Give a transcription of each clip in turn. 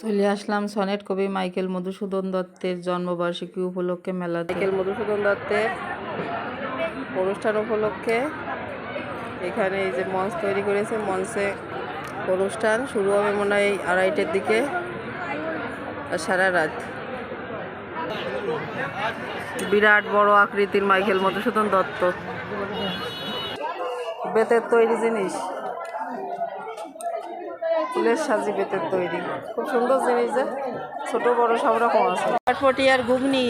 চলে আসলাম সনেট কবি মাইকেল মধুসূদন দত্তের জন্মবার্ষিকী উপলক্ষে মেলা মাইকেল মধুসূদন দত্তের অনুষ্ঠান উপলক্ষে এখানে এই যে মঞ্চ তৈরি করেছে, মঞ্চে অনুষ্ঠান শুরু হবে মনে হয় আড়াইটের দিকে আর সারা রাত। বিরাট বড় আকৃতির মাইকেল মধুসূদন দত্ত। বেতের তৈরি জিনিস। ফুলের সাজি বেতের তৈরি। খুব সুন্দর জিনিস যে ছোট বড় সব রকম আছে। চটপটি আর ঘুগনি।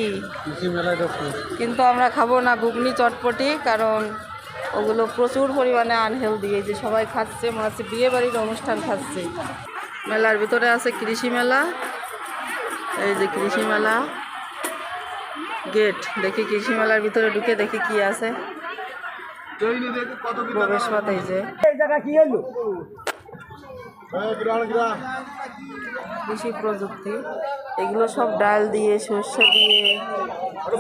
কিন্তু আমরা খাব না ঘুগনি চটপটি কারণ ওগুলো প্রচুর পরিমাণে আনহেলদি এই যে সবাই খাচ্ছে মনে হচ্ছে বিয়ে বাড়ির অনুষ্ঠান খাচ্ছে। মেলার ভিতরে আছে কৃষি মেলা এই যে কৃষি মেলা। গেট দেখি কৃষি মেলার ভিতরে ঢুকে দেখি কি আছে। প্রবেশ পথ এই যে। কৃষি প্রযুক্তি এগুলো সব ডাল দিয়ে সর্ষে দিয়ে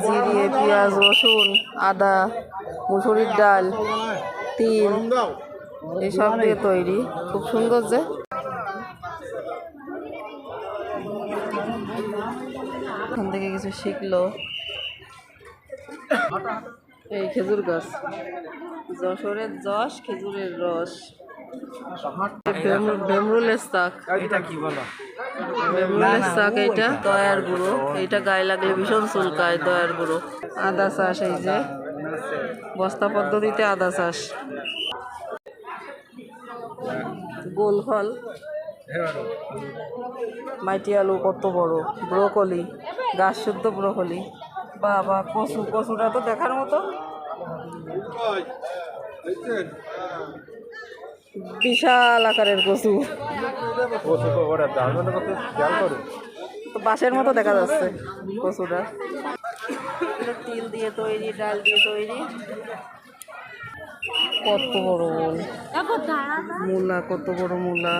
জিরিয়ে পেঁয়াজ রসুন আদা মুসুরির ডাল তিল এসব দিয়ে তৈরি। খুব সুন্দর যে। এখান থেকে কিছু শিখলো। এই খেজুর গাছ। যশোরের যশ খেজুরের রস। এটা কি বলো? ভেমরুলের শাক দয়ার গুঁড়ো। গায়ে লাগলে ভীষণ চুলকায় দয়ার গুঁড়ো। আদা চাষ এই যে। বস্তা পদ্ধতিতে আদা চাষ। গোল ফল। মাইটি আলু কত বড়। ব্রোকলি। গাছ শুদ্ধ ব্রোকলি। বাবা কচু। কচুটা তো দেখার মতো। বিশাল আকারের কচু। বাঁশের মতো দেখা যাচ্ছে কচুটা। তিল দিয়ে তৈরি ডাল দিয়ে তৈরি। কত বড় বল মূলা কত বড় মূলা।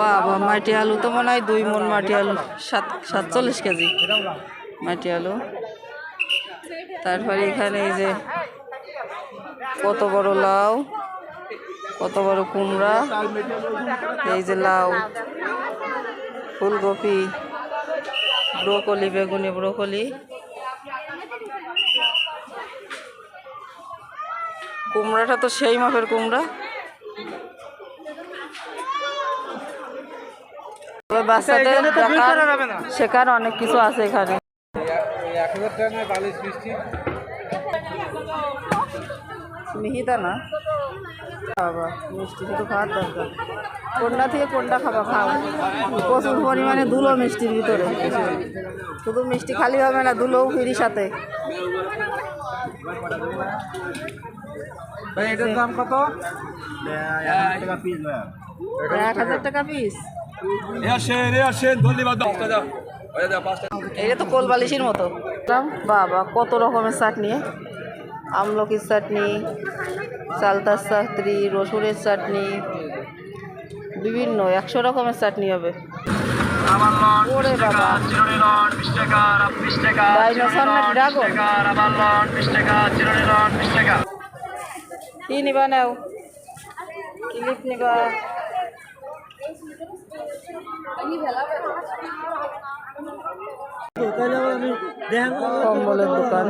বাবা মাটি আলু তো মনে হয় দুই মন মাটি আলু সাত সাতচল্লিশ কেজি মাটি আলু। তারপরে এখানে এই যে কত বড় লাউ কত বড় কুমড়া এই যে লাউ ফুলকপি ব্রোকলি বেগুনি ব্রোকলি কুমড়াটা তো সেই মাপের কুমড়া। বাচ্চাদের শেখার অনেক কিছু আছে এখানে। টাকা বালিশ মিষ্টি মিহিদা না বাবা মিষ্টি শুধু খাওয়ার দরকার। কোনটা থেকে কোনটা খাবা খাও। প্রচুর পরিমাণে দুলো মিষ্টির ভিতরে। শুধু মিষ্টি খালি হবে না দুলোও ফিরি সাথে। এটার দাম কত? এক হাজার টাকা পিস আসেন আসেন ধন্যবাদ। দাও এটা তো কোল কোলবালিশের মতো। বাবা, কত রকমের চাটনি? আমলকির চাটনি চালতার চাটনি, রসুনের চাটনি, বিভিন্ন, একশো রকমের চাটনি হবে। বাবা। কি নিবা নাও? নিবা? কম্বলের দোকান।